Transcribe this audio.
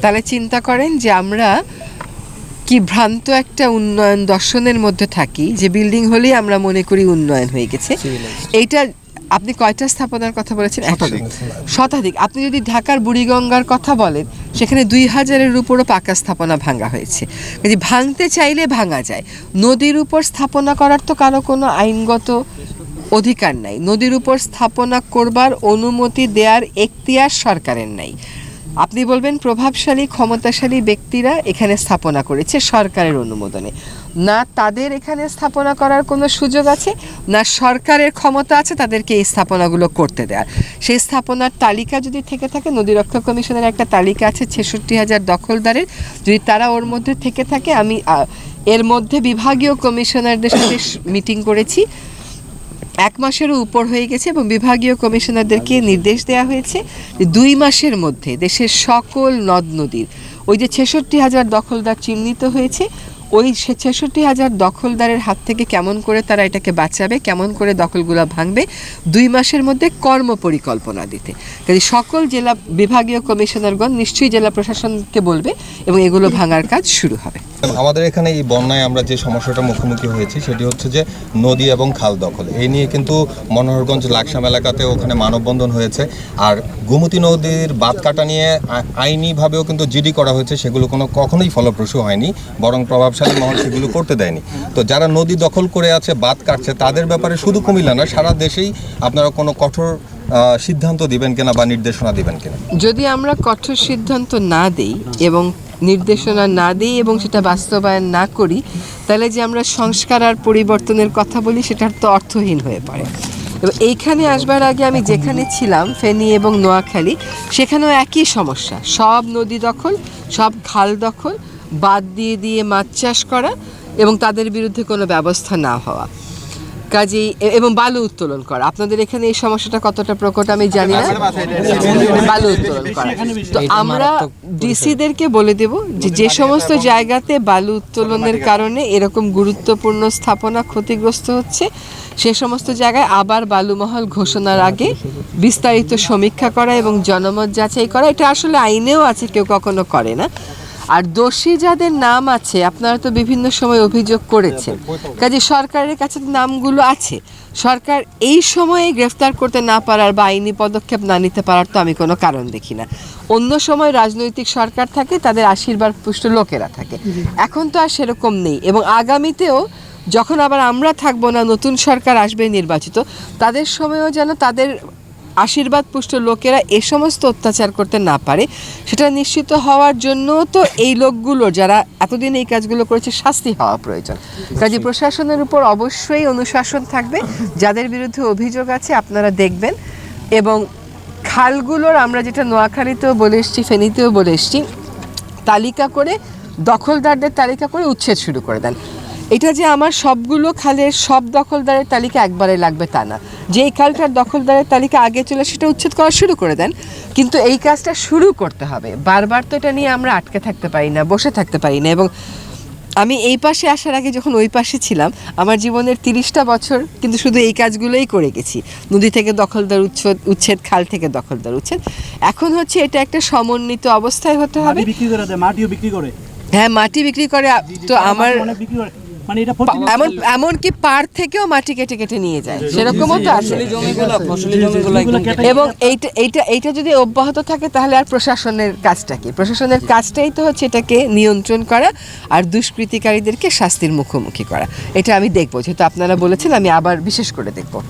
তাহলে চিন্তা করেন যে আমরা কি ভ্রান্ত একটা উন্নয়ন দর্শনের মধ্যে থাকি যে বিল্ডিং হলেই আমরা মনে করি উন্নয়ন হয়ে গেছে। এইটা আপনি কয়টা স্থাপনার কথা বলেছেন? একটা শতাধিক। আপনি যদি ঢাকার বুড়িগঙ্গার কথা বলেন সেখানে দুই হাজারের উপরও পাকা স্থাপনা ভাঙা হয়েছে। যদি ভাঙতে চাইলে ভাঙা যায়। নদীর উপর স্থাপনা করার তো কারও কোনো আইনগত অধিকার নাই। নদীর উপর স্থাপনা করবার অনুমতি দেওয়ার এখতিয়ার সরকারের নাই। আপনি বলবেন প্রভাবশালী, ক্ষমতাশালী ব্যক্তিরা এখানে স্থাপনা করেছে সরকারের অনুমোদনে। না তাদের এখানে স্থাপনা করার কোনো সুযোগ আছে? না সরকারের ক্ষমতা আছে তাদেরকে এই স্থাপনাগুলো করতে দেওয়ার সেই স্থাপনার তালিকা যদি থেকে থাকে, নদী রক্ষা কমিশনের একটা তালিকা আছে ছেষট্টি হাজার দখলদারের। যদি তারা ওর মধ্যে থেকে থাকে, আমি এর মধ্যে বিভাগীয় কমিশনারদের সাথে মিটিং করেছি। এক মাসেরও উপর হয়ে গেছে এবং বিভাগীয় কমিশনারদেরকে নির্দেশ দেওয়া হয়েছে যে দুই মাসের মধ্যে দেশের সকল নদ নদীর, ওই যে ছেষট্টি হাজার দখলদার চিহ্নিত হয়েছে ওই ছেষট্টি হাজার দখলদারের হাত থেকে কেমন করে তারা এটাকে বাঁচাবে, কেমন করে দখলগুলো ভাঙবে, দুই মাসের মধ্যে কর্ম পরিকল্পনা দিতে। কাজে সকল জেলা বিভাগীয় কমিশনারগণ নিশ্চয়ই জেলা প্রশাসনকে বলবে এবং এগুলো ভাঙার কাজ শুরু হবে। আমাদের এখানে এই বন্যায় আমরা যে সমস্যাটা মুখোমুখি হয়েছি, সেটি হচ্ছে যে নদী এবং খাল দখল। এই নিয়ে কিন্তু মনোহরগঞ্জ, লাকসাম এলাকাতে ওখানে মানববন্ধন হয়েছে। আর গোমতী নদীর বাঁধ কাটা নিয়ে আইনিভাবেও কিন্তু জিডি করা হয়েছে, সেগুলো কোনো কখনোই ফলপ্রসূ হয়নি, বরং প্রভাবশালী মহল সেগুলো করতে দেয়নি। তো যারা নদী দখল করে আছে, বাঁধ কাটছে, তাদের ব্যাপারে শুধু কুমিল্লা না, সারা দেশেই আপনারা কোনো কঠোর সিদ্ধান্ত দিবেন কিনা বা নির্দেশনা দিবেন কিনা? যদি আমরা কঠোর সিদ্ধান্ত না দিই এবং নির্দেশনা না দিই এবং সেটা বাস্তবায়ন না করি, তাহলে যে আমরা সংস্কার আর পরিবর্তনের কথা বলি, সেটার তো অর্থহীন হয়ে পড়ে। এবং এইখানে আসবার আগে আমি যেখানে ছিলাম, ফেনী এবং নোয়াখালী, সেখানেও একই সমস্যা। সব নদী দখল, সব খাল দখল বাদ দিয়ে দিয়ে মাছ চাষ করা এবং তাদের বিরুদ্ধে কোনো ব্যবস্থা না হওয়া। কাজেই এবং বালু উত্তোলন করা। আপনাদের এখানে এই সমস্যাটা কতটা প্রকট আমি জানি না। বালু উত্তোলন করা। তো আমরা ডিসিদেরকে বলে দেব যে যে সমস্ত জায়গাতে বালু উত্তোলনের কারণে এরকম গুরুত্বপূর্ণ স্থাপনা ক্ষতিগ্রস্ত হচ্ছে সে সমস্ত জায়গায় আবার বালুমহল ঘোষণার আগে বিস্তারিত সমীক্ষা করা এবং জনমত যাচাই করা। এটা আসলে আইনেও আছে কেউ কখনো করে না। আর দোষী যাদের নাম আছে আপনারা তো বিভিন্ন সময় অভিযোগ করেছেন। কাজে সরকারের কাছে নামগুলো আছে। সরকার এই সময়ে গ্রেফতার করতে না পারার বা আইনি পদক্ষেপ না নিতে পারার তো আমি কোনো কারণ দেখি না। অন্য সময় রাজনৈতিক সরকার থাকে তাদের আশীর্বাদ পুষ্ট লোকেরা থাকে। এখন তো আর সেরকম নেই এবং আগামীতেও যখন আবার আমরা থাকব না নতুন সরকার আসবে নির্বাচিত তাদের সময়ও যেন তাদের আশীর্বাদ পুষ্ট লোকেরা এ সমস্ত অত্যাচার করতে না পারে। সেটা নিশ্চিত হওয়ার জন্য তো এই লোকগুলো যারা এতদিন এই কাজগুলো করেছে, শাস্তি হওয়া প্রয়োজন। কাজে প্রশাসনের উপর অবশ্যই অনুশাসন থাকবে। যাদের বিরুদ্ধে অভিযোগ আছে, আপনারা দেখবেন। এবং খালগুলোর আমরা যেটা নোয়াখালীতেও বলে এসছি, ফেনীতেও বলে এসছি, তালিকা করে, দখলদারদের তালিকা করে উচ্ছেদ শুরু করে দেন। এটা যে আমার সবগুলো খালের সব দখলদারের তালিকা একবারে লাগবে তা না। যে এই খালটার দখলদারের তালিকা আগে চলে সেটা উচ্ছেদ করা শুরু করে দেন। কিন্তু এই কাজটা শুরু করতে হবে। বারবার তো এটা নিয়ে আমরা আটকে থাকতে পারি না বসে থাকতে পারি না এবং আমি এই পাশে আসার আগে যখন ওই পাশে ছিলাম আমার জীবনের তিরিশটা বছর কিন্তু শুধু এই কাজগুলোই করে গেছি। নদী থেকে দখলদার উচ্ছেদ উচ্ছেদ খাল থেকে দখলদার উচ্ছেদ। এখন হচ্ছে এটা একটা সমন্বিত অবস্থায় হতে হবে। বিক্রি করে মাটিও বিক্রি করে। হ্যাঁ মাটি বিক্রি করে তো আমার বিক্রি করে। মানে এটা পা- এমন এমনকি পার থেকেও মাটি কেটে কেটে নিয়ে যায়। সেরকমও তো আছে। এবং এইটা এইটা এইটা যদি অব্যাহত থাকে তাহলে আর প্রশাসনের কাজটা কি? প্রশাসনের কাজটাই তো হচ্ছে এটাকে নিয়ন্ত্রণ করা আর দুষ্কৃতিকারীদেরকে শাস্তির মুখোমুখি করা। এটা আমি দেখব যেহেতু আপনারা বলেছেন আমি আবার বিশেষ করে দেখব।